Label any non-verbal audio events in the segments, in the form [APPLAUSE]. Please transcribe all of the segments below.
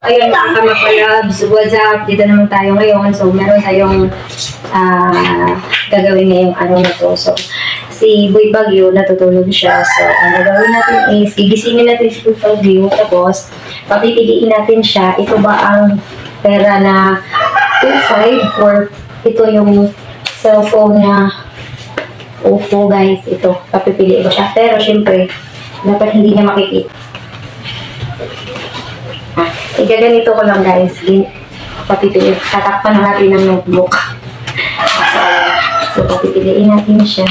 Ayun mga kamapalabs, what's up? Dito naman tayo ngayon. So, meron tayong ah, gagawin ngayong araw na to. So, si Boy Bagyo, natutulog siya. So, ang gagawin natin is, gigisingin natin si Boy Bagyo. Tapos, papipiliin natin siya. Ito ba ang pera na 2.5 or ito yung cellphone na Oppo guys. Ito, papipiliin ko siya. Pero, syempre, dapat hindi niya makikita. Ah, igaganito ko lang guys. Papipili. Tatakpan na natin ng notebook. So, so papipiliin natin siya.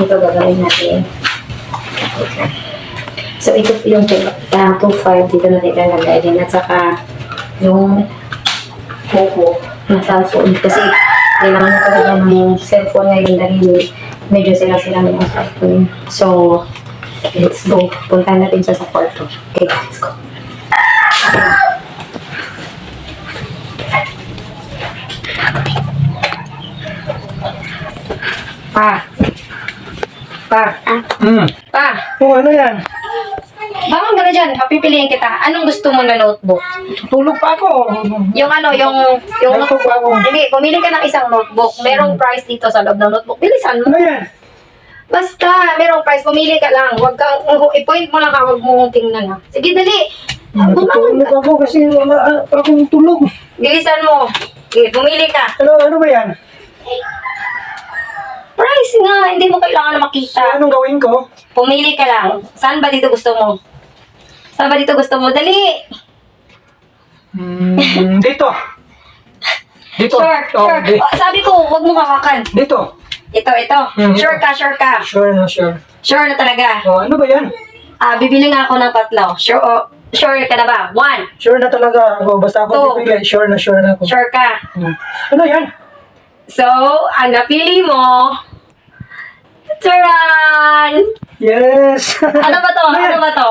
Ito gagawin natin. So, ito yung uh, 2.5 dito natin ilalagay din. At saka, yung Poco na cellphone. Kasi, kailangan na talaga ng cellphone ngayon dahil medyo sila-sila ng cellphone. So, let's go. Punta natin siya sa kwarto. Okay, let's go. Pa. Pa. Hmm. Pa. Oh, ano yan? Ka na dyan. Papipiliin kita. Anong gusto mo na notebook? Tulog pa ako. Yung ano, yung... yung Notebook pa ako. Hindi, pumili ka ng isang notebook. Merong price dito sa loob ng notebook. Bilisan mo. Ano yan? Basta, merong price. Pumili ka lang. Huwag kang... [LAUGHS] I-point mo lang ka. Huwag mo tingnan ha. Sige, dali. Bumangon Natutulog ako kasi wala akong tulog. Bilisan mo. Sige, pumili ka. Ano, ano ba yan? Price nga. Hindi mo kailangan na So, makita. anong gawin ko? Pumili ka lang. Saan ba dito gusto mo? Saan ba dito gusto mo? Dali! Hmm, [LAUGHS] dito. Dito. Sure, Oh, sure. di- Oh, sabi ko, huwag mo hawakan. dito. Ito, ito. Hmm, Sure ka, sure ka. Sure na, sure. Sure na talaga. Oh, ano ba yan? Ah, bibili nga ako ng tatlo. Sure, oh, sure ka na ba? One. Sure na talaga ako. Basta ako Two. bibili. Sure na, sure na ako. Sure ka. Hmm. Ano yan? So, ang napili mo, Taran! Yes! [LAUGHS] Ano ba to? Ano ba to?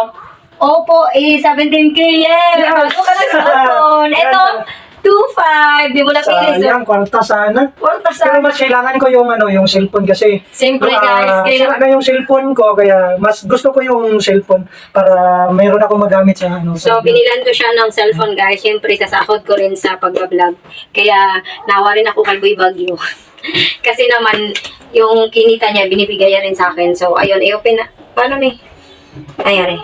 Oppo A17K, yeah! Yes! Bago ka ng cellphone. Ito, 2.5. Di mo napili. So, Sayang, kwarta sana. Kwarta sa- Pero mas kailangan ko yung ano, yung cellphone kasi Siyempre, ah, guys, sira kailangan- na yung cellphone ko kaya mas gusto ko yung cellphone para mayroon ako magamit sa ano. So, sa- binilan ko siya ng cellphone, guys. Siyempre, sasahod ko rin sa pag-vlog. Kaya, nawa rin ako kay Boy Bagyo. [LAUGHS] Kasi naman, yung kinita niya, binibigay niya rin sa akin. So, ayun, i-open na. Paano ni? Ayan eh.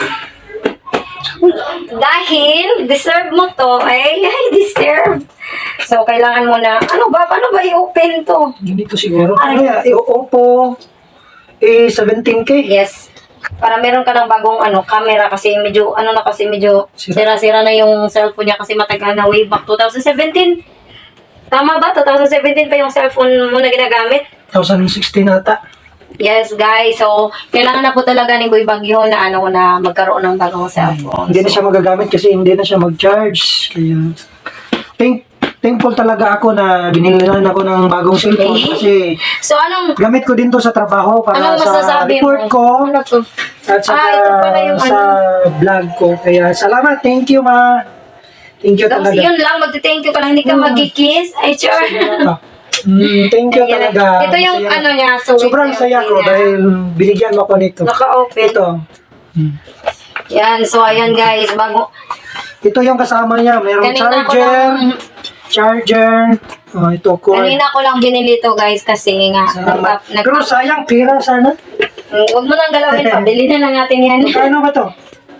Dahil, deserve mo to. [LAUGHS] Ay, ay, deserve. So, kailangan mo na, ano ba, paano ba i-open to? Hindi ko siguro. Ay. Ano yan? Yung Oppo A17K. Yes. Para meron ka ng bagong ano, camera kasi medyo, ano na kasi medyo Sira. sira-sira na yung cellphone niya kasi matagal na way back 2017. Tama ba? 2017 pa yung cellphone mo na ginagamit? 2016 ata. Yes, guys. So, kailangan na po talaga ni Boy Bagyo na ano na magkaroon ng bagong cellphone. Hindi na siya magagamit kasi hindi na siya mag-charge. Kaya thank, thankful talaga ako na binilan ako ng bagong cellphone kasi So, anong gamit ko din to sa trabaho para sa report mo? ko. Ano to? At saka Ah, yung sa ano. vlog ko. Kaya salamat. Thank you, ma. Thank you Tapos talaga. yun lang, magte-thank you ka lang, hindi ka Mm. mag-kiss. Ay, sure. [LAUGHS] Mm, thank you Ayan. talaga. Ito yung Masaya. ano niya. So, Sobrang saya ko dahil binigyan mo ako nito. Naka-open. Ito. Hmm. Yan, so ayan guys, bago, Ito yung kasama niya. Mayroong Kanina ko charger. lang, Charger. Oh, ito cord. kanina ko lang binili to guys kasi nga, nagpa, Pero sayang, pira sana. huwag mo nang galawin [LAUGHS] pa, na lang natin yan. Kano ba to?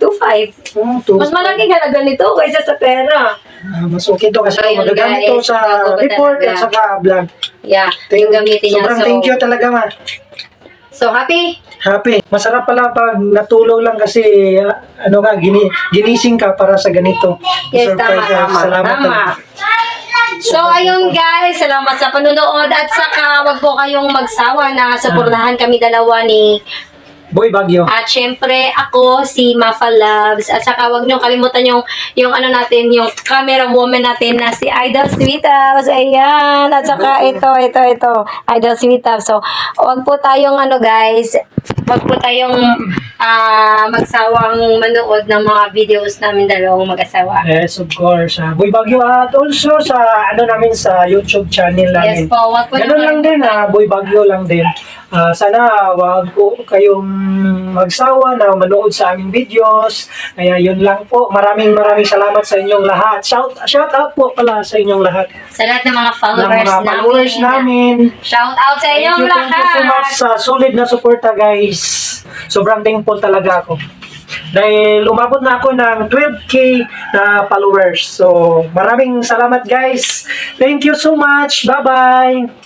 2.5. Oh, to. Mas malaki halaga nito kaysa sa pera. Ah, mas okay to kasi Ayun, magagamit to sa bago ba report talaga? at saka vlog. Yeah, Thank, yung gamitin niya. sobrang So, thank you talaga ma. so happy? Happy. Masarap pala pag natulog lang kasi ah, ano ka, gini, ginising ka para sa ganito. Yes, tama, ka. tama, Salamat tama. talaga. So, ayun guys, salamat sa panunood at saka wag po kayong magsawa na suportahan kami dalawa ni Boy Bagyo. At syempre, ako si Mafa Loves. At saka huwag niyong kalimutan yung, yung ano natin, yung camera woman natin na si Idol Sweet House. Ayan. At saka ito, ito, ito. Idol Sweet House. So, huwag po tayong ano guys, wag po tayong ah, magsawang manood ng mga videos namin dalawang mag-asawa. Yes, of course. Uh, Boy Bagyo at also sa ano namin sa YouTube channel namin. Yes po, wag po Ganun lang din ah, Boy Bagyo lang din. Ah, sana wag po kayong magsawa na manood sa aming videos. Kaya yun lang po. Maraming maraming salamat sa inyong lahat. Shout shout out po pala sa inyong lahat. Sa lahat ng mga Ng followers mga followers namin. Shout out sa Thank inyong you, thank you so much lahat. sa solid na suporta guys. Sobrang thankful talaga ako. Dahil umabot na ako ng 12k na followers. So maraming salamat guys. Thank you so much. Bye-bye.